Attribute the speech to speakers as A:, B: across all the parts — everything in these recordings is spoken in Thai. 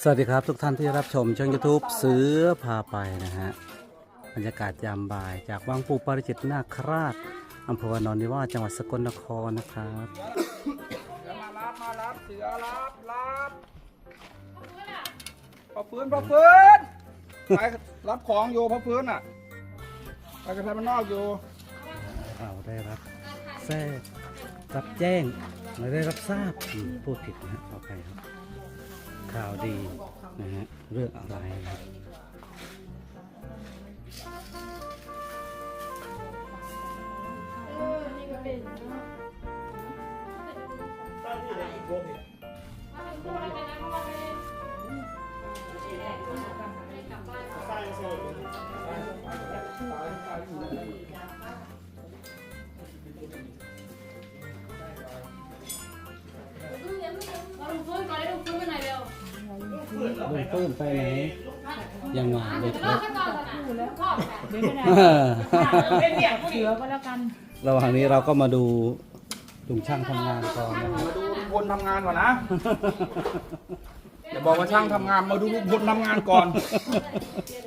A: สวัสดีครับทุกท่านที่รับชมช่อง YouTube เสือพาไปนะฮะบรรยากาศยามบ่าย จากวังปูปาริจิตนาคราชอำเภอวานอนนิวาสจังหวัดสกลนครนะครับ
B: เสือมารับมารับเสือรับรับพอฟื้นพอฟื้นไปรับของอยู่พอฟื้นอะไปกระทำมันนอกอยู่
A: เราได้รับแจ้งรับแจ้งไม่ได้รับทราบอืมพูดผิดนะฮะขออภัยครับ ข่าวดีนะฮะเรื่องอะไรนะครับ
C: ลุงปื้
A: มไปไหนยังไงเด็ก
C: รอ
A: เล็ก
C: ขั้นตอนก่อนนะรอบแบบ
D: เดี๋ยวไม่ได้
A: เออ
D: เสือก็แล้วกัน
A: ระหว่างนี้เราก็มาดูลุงช่างทำงานก่อนนะ
B: มาดูลุงพลทำงานก่อนนะอย่าบอกว่าช่างทำงานมาดูลุงพลทำงานก่อน
C: เย็น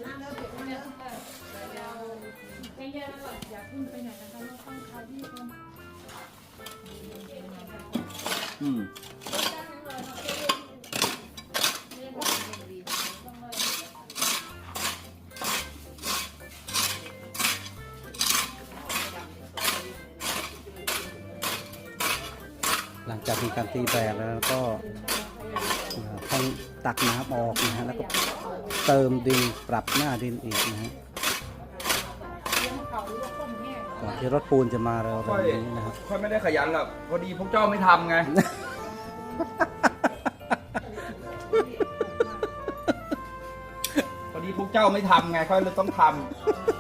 C: ๆก่อน
B: มี
A: การตีแบรแล้วก็เอ่อต้องตักน้ำออกนะฮะแล้วก็เติมดินปรับหน้าดินอีกนะฮะก่อนที่รถปูนจะมาเร็ว
B: ค่อย
A: ๆนี้นะครับ
B: ค่อยไม่ได้ขยันหรอกพอดีพวกเจ้าไม่ทำไงพอดีพวกเจ้าไม่ทำไงค่อยเลยต้องทำ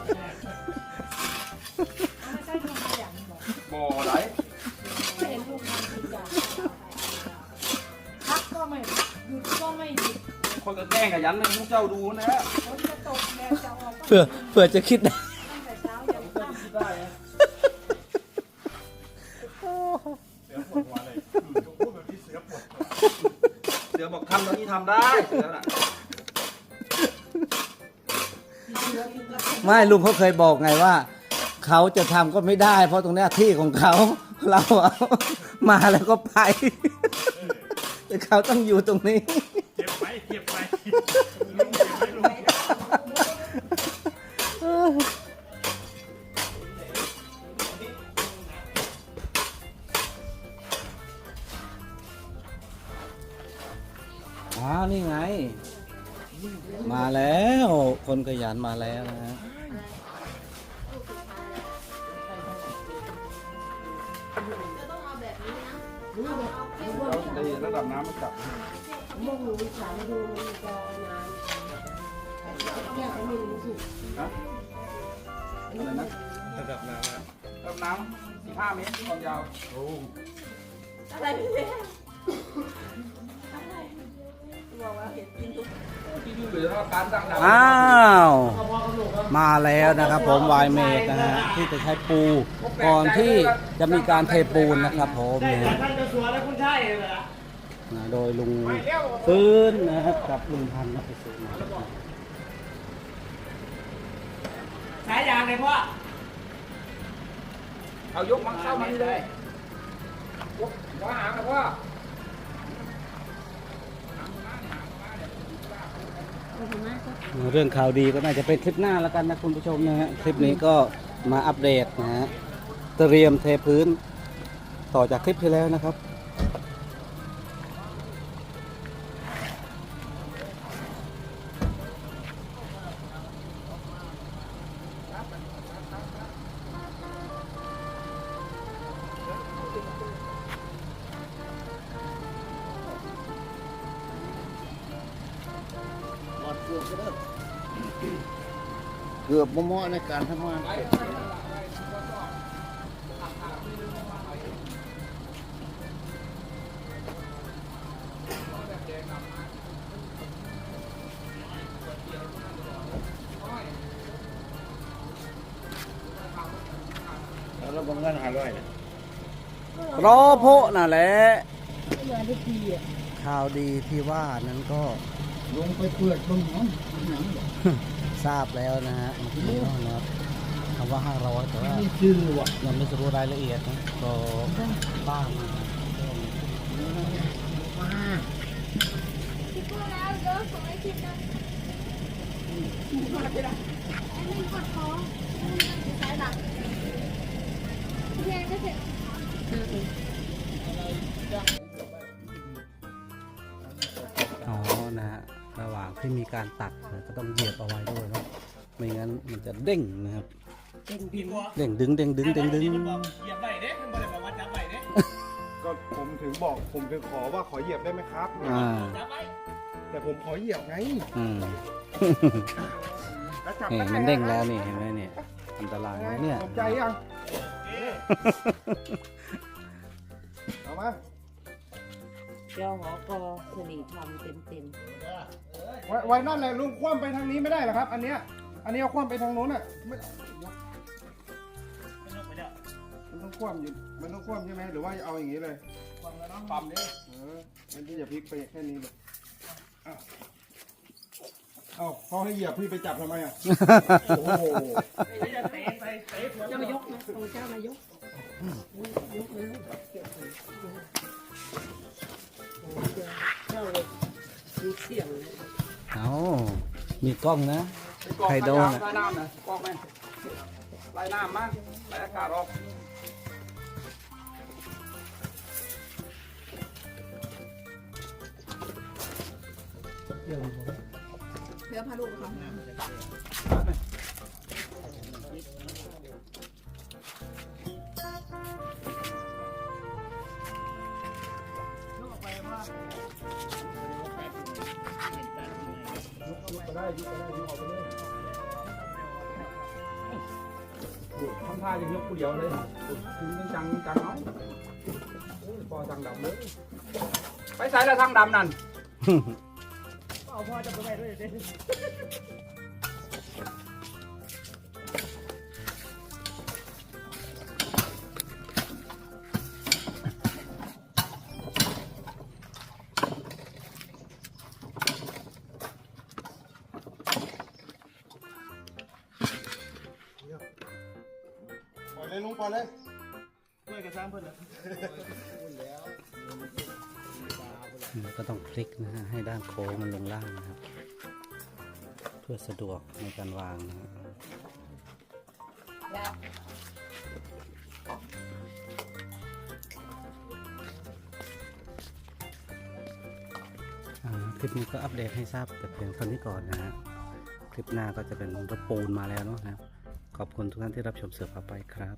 B: คนก็แกล้งขยันให้พวกเจ้าดูนะ
D: ฝนจะตกแดดจะออกก็
A: เพื่อเพื่อจะคิดได้
D: ตั้งแต่เช้ายันค่ำ
B: ได้นะเสือบอกทำตอนนี้ทำได้เสือน่ะ
A: ไม่ลุงเขาเคยบอกไงว่า เขาจะทำก็ไม่ได้ เพราะตรงเนี้ยที่ของเขา เราเอามาแล้วก็ไป แต่เขาต้องอยู่ตรงนี้ คนขยันมาแล้วนะฮะ
B: ไอ้ระดับน้ำมันจับ
D: มุ่งหนูสามดูมันจะนานแก้วก็ไม่รู้สึก
B: นะอะไรนะ
E: ระดับน้ำอะ
B: ระดับน้ำสิบห้าเมตรความยาว
E: โอ้
D: อะไรเนี่ยอะไรบอกว่าเห็นกินทุก
B: ที่ดูเหลื อ้า
A: ว มาแล้วนะครับผมวายเมดนะฮะที่จะใช้ปูก่อนที่จะมีการเทปูนนะครับผมเนี่ย
E: นะ
A: โดยลุงฟื้นนะครับกับลุงพันธ์นะไปซื้อมา
E: สายยางเลยพ่อ
B: เอายกมันเข้ามานี่เลยยกหัวหางกับว่า
A: เรื่องข่าวดีก็น่าจะเป็นคลิปหน้าแล้วกันนะคุณผู้ชมนะฮะคลิปนี้ก็มาอัปเดตนะฮะเตรียมเทพื้น ต่อจากคลิปที่แล้วนะครับ
F: เกือบบ่เหมาะในการทำงานแล้วบางเงินหาร้อยนะ
A: รอโพะน่ะแหละ
D: เหลือทุกทีอะ
A: ข่าวดีที่ว่านั้นก็
F: ลงไปเปิดเบิ่งน้ำหนังบ่
A: ทราบแล้วนะฮะพี่น้องนะครับคำว่าห้าร้อยแต่ว่า
F: นี่ชื่อว่ะ
A: ยังไม่รู้รายละเอียดนะก็บ้างมา
F: มา
C: พี่พูดแล้วเดี๋ยวส่งให้คิดนะไอ้นี่กดท้องสายหลักเพียงก็เสร็จ
A: ระหว่างที่มีการตัดนะก็ต้องเหยียบเอาไว้ด้วยเนาะไม่งั้นมันจะเด้งนะครับ
E: ดีกว่า
A: เด้งดึงเด้งดึงเด้งดึง
E: มันบอกเหยียบใบเด้มันบอกเลยบอกว่าจับใบเด้
B: ก็ผมถึงบอกผมถึงขอว่าขอเหยียบได้ไหมครับ
A: อ่า
E: จับใบ
B: แต่ผมขอเหยียบไง
A: อืม
B: แล้วจับ
A: นี่
B: ได้
A: มันเด้งแล้วนี่เห็นไหมเนี่ยอันตรายนะเนี่ย
B: ตกใจยัง
E: เอ๊ะ
B: เอามา
D: เจ้าหอกอสนิทำเต็มเต็ม
B: ไว้ไว้นั่นแหละลุงคว่ำไปทางนี้ไม่ได้เหรอครับ อันเนี้ย อันนี้เอาคว่ำไปทางโน้นอะไม่
E: ไม่ต้องไปแล้ว
B: มันต้องคว่ำอยู่มันต้องคว่ำใช่ไหมหรือว่าเอาอย่างนี้เลย
E: ความแล้วน้องปั๊มดิ
B: เออมันที่อย่าพลิกไปแค่นี้เลยอ้าวเอาเขาให้เหยียบพี่ไปจับทำไมอะ โอ้โห
E: ไม่จะเตะใส่เตะหัว
D: ๆเจ้ามายกนะองค์เจ้ามายกยกเลยเจ้าเลยมีเสียงเลย
A: เอามีกล้องนะ
B: กรอก
A: ไข่โดนอะ
B: ไล่น้ำนะกรอกไหมไล่น้ำมาไล่อากาศออกทำท่าอ ย่างยกผู้เดียวเลยถึงจังจังเอาพอทางดำเลยไปใส่แล้วทางดำนั่น
E: เอาพ่อจะไปด้วยเด้ ด้วยกับซ้ำเพื่อนเลย
A: อืมก็ต้องพลิกนะฮะให้ด้านโค้งมันลงล่างนะครับ เพื่อสะดวกในการวางนะฮะอ่าคลิปนี้ก็อัปเดตให้ทราบแต่เพียงเท่านี้ก่อนนะฮะ คลิปหน้าก็จะเป็นรถปูนมาแล้วเนาะนะครับขอบคุณทุกท่านที่รับชมเสือพาไปครับ